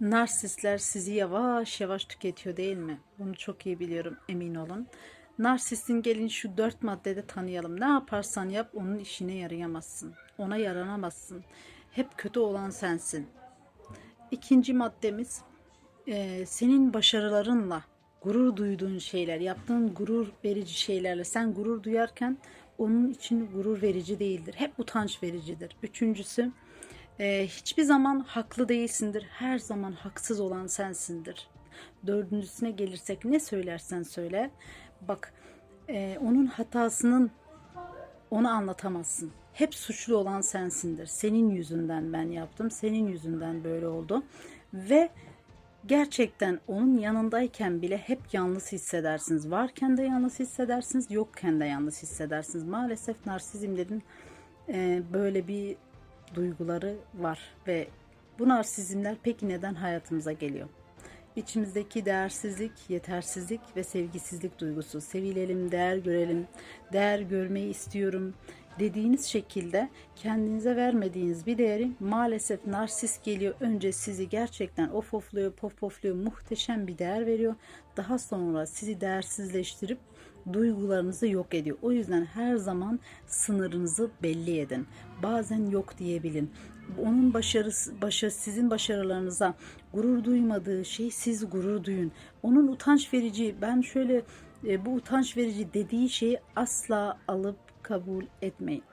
Narsistler sizi yavaş yavaş tüketiyor değil mi? Bunu çok iyi biliyorum emin olun. Narsistin gelin şu dört maddede tanıyalım. Ne yaparsan yap onun işine yarayamazsın. Ona yaranamazsın. Hep kötü olan sensin. İkinci maddemiz e, senin başarılarınla gurur duyduğun şeyler, yaptığın gurur verici şeylerle sen gurur duyarken onun için gurur verici değildir. Hep utanç vericidir. Üçüncüsü e, hiçbir zaman haklı değilsindir. Her zaman haksız olan sensindir. Dördüncüsüne gelirsek ne söylersen söyle. Bak e, onun hatasının onu anlatamazsın. Hep suçlu olan sensindir. Senin yüzünden ben yaptım. Senin yüzünden böyle oldu. Ve gerçekten onun yanındayken bile hep yalnız hissedersiniz. Varken de yalnız hissedersiniz, yokken de yalnız hissedersiniz. Maalesef narsizmlerin e, böyle bir duyguları var ve bu narsizmler peki neden hayatımıza geliyor? İçimizdeki değersizlik, yetersizlik ve sevgisizlik duygusu. Sevilelim, değer görelim, değer görmeyi istiyorum dediğiniz şekilde kendinize vermediğiniz bir değeri maalesef narsist geliyor. Önce sizi gerçekten of ofluyor, pof muhteşem bir değer veriyor. Daha sonra sizi değersizleştirip duygularınızı yok ediyor. O yüzden her zaman sınırınızı belli edin. Bazen yok diyebilin. Onun başarısı, başa, sizin başarılarınıza gurur duymadığı şey siz gurur duyun. Onun utanç verici, ben şöyle bu utanç verici dediği şeyi asla alıp kabul etmeyin.